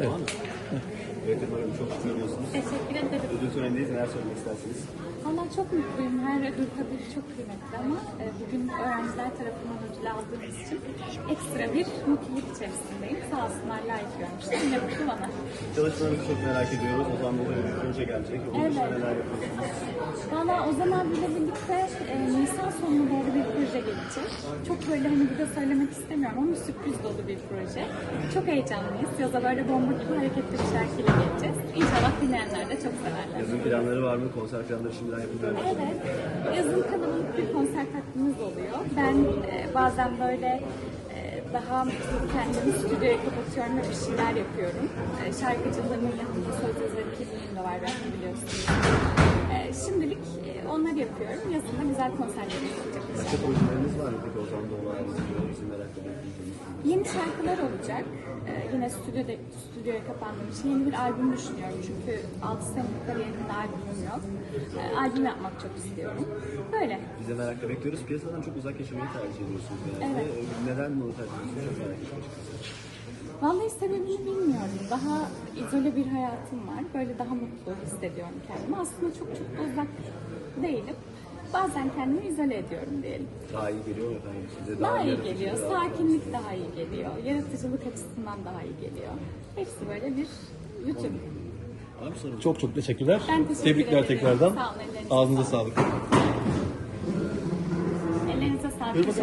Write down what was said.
Mı? Evet umarım çok seviyorsunuz. Teşekkür ederim. Ödül törenindeyiz. Neler söylemek istersiniz? Valla çok mutluyum. Her ödül tabii çok kıymetli ama e, bugün öğrenciler tarafından ödül aldığımız için ekstra bir mutluluk içerisindeyim. Sağ olsunlar layık görmüşler. Ne mutlu bana. Çalışmalarınızı çok merak ediyoruz. O zaman dolayı proje gelecek. Onun Evet. neler yapıyorsunuz? Valla o zaman bile birlikte proje gelecek. Çok böyle hani bir de söylemek istemiyorum ama sürpriz dolu bir proje. Çok heyecanlıyız. Yaza böyle bomba gibi hareketli bir şarkıyla geleceğiz. İnşallah dinleyenler de çok severler. Yazın planları var mı? Konser planları şimdiden yapılıyor mu? Evet, yazın kalabalık bir konser takvimimiz oluyor. Ben e, bazen böyle e, daha kendimi stüdyoya kapatıyorum ve bir şeyler yapıyorum. E, şarkıcılarımın yanında söz yazarı kimliğim de var belki biliyorsunuz. E, şimdilik e, onları yapıyorum. Yazın da güzel konserlerimiz. Başka projeleriniz var mı peki o zaman dolar Bizi merakla bekliyorsunuz. Yeni şarkılar olacak. Ee, yine stüdyoda, stüdyoya kapandığım için yeni bir albüm düşünüyorum. Çünkü 6 senelik kariyerimde albümüm yok. Ee, albüm yapmak çok istiyorum. Böyle. Biz de merakla bekliyoruz. Piyasadan çok uzak yaşamayı tercih ediyorsunuz genelde. Evet. Neden bunu tercih ediyorsunuz? Çok merak açıkçası. Vallahi sebebini bilmiyorum. Daha izole bir hayatım var. Böyle daha mutlu hissediyorum kendimi. Aslında çok çok uzak değilim. Bazen kendimi izole ediyorum diyelim. Daha iyi geliyor mu efendim size? Daha iyi yaratıcı, geliyor. daha- Sakinlik daha iyi geliyor. Yaratıcılık açısından daha iyi geliyor. Hepsi böyle bir bütün. Çok çok teşekkürler. Ben teşekkür Tebrikler ederim. tekrardan. Sağ olun, ellerinize Ağzınıza sağlık. Ellerinize sağlık.